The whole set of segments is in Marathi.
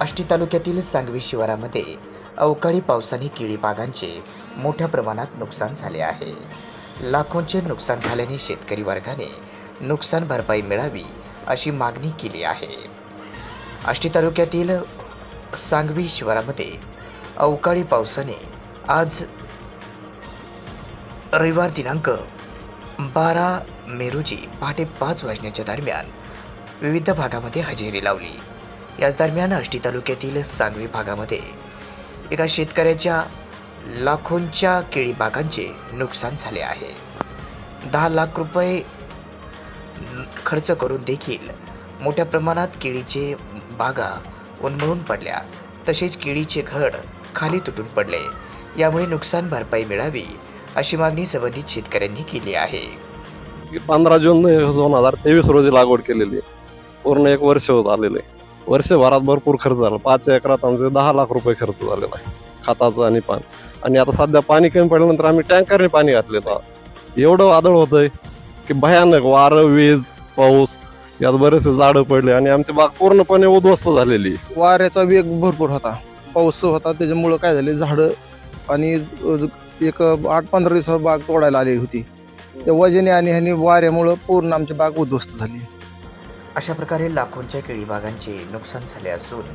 आष्टी तालुक्यातील सांगवी शिवारामध्ये अवकाळी पावसाने केळी बागांचे मोठ्या प्रमाणात नुकसान झाले आहे. लाखोंचे नुकसान झाल्याने शेतकरी वर्गाने नुकसान भरपाई मिळावी अशी मागणी केली आहे. आष्टी तालुक्यातील सांगवी शिवारामध्ये अवकाळी पावसाने आज रविवार दिनांक बारा मे रोजी पहाटे पाच वाजण्याच्या दरम्यान विविध भागामध्ये हजेरी लावली. याच दरम्यान आष्टी तालुक्यातील सांगवी भागामध्ये एका शेतकऱ्याच्या लाखोंच्या केळी बागांचे नुकसान झाले आहे. दहा लाख रुपये खर्च करून देखील मोठ्या प्रमाणात केळीचे बागा उन्मळून पडल्या. तसेच केळीचे घड खाली तुटून पडले. यामुळे नुकसान भरपाई मिळावी अशी मागणी संबंधित शेतकऱ्यांनी केली आहे. पंधरा जून दोन हजार तेवीस रोजी लागवड केलेली पूर्ण एक वर्ष होत आलेले वर्षभरात भरपूर खर्च झाला. पाच एकरात आमचे दहा लाख रुपये खर्च झालेला आहे. खताचं आणि पाणी. आणि आता सध्या पाणी कमी पडल्यानंतर आम्ही टँकरने पाणी घातलेलं. आहे. एवढं वादळ होतंय की भयानक वारं वीज पाऊस यात बरेचसे झाडं पडले आणि आमची बाग पूर्णपणे उद्ध्वस्त झालेली वाऱ्याचा वेग भरपूर होता. पाऊस होता त्याच्यामुळं काय झाले झाडं आणि एक आठ पंधरा दिवसावर बाग तोडायला आलेली होती. त्या वजने आणि ह्यानी वाऱ्यामुळं पूर्ण आमची बाग उद्ध्वस्त झाली. अशा प्रकारे लाखोंच्या केळीबागांचे नुकसान झाले असून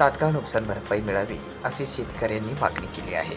तात्काळ नुकसान भरपाई मिळावी अशी शेतकऱ्यांनी मागणी केली आहे.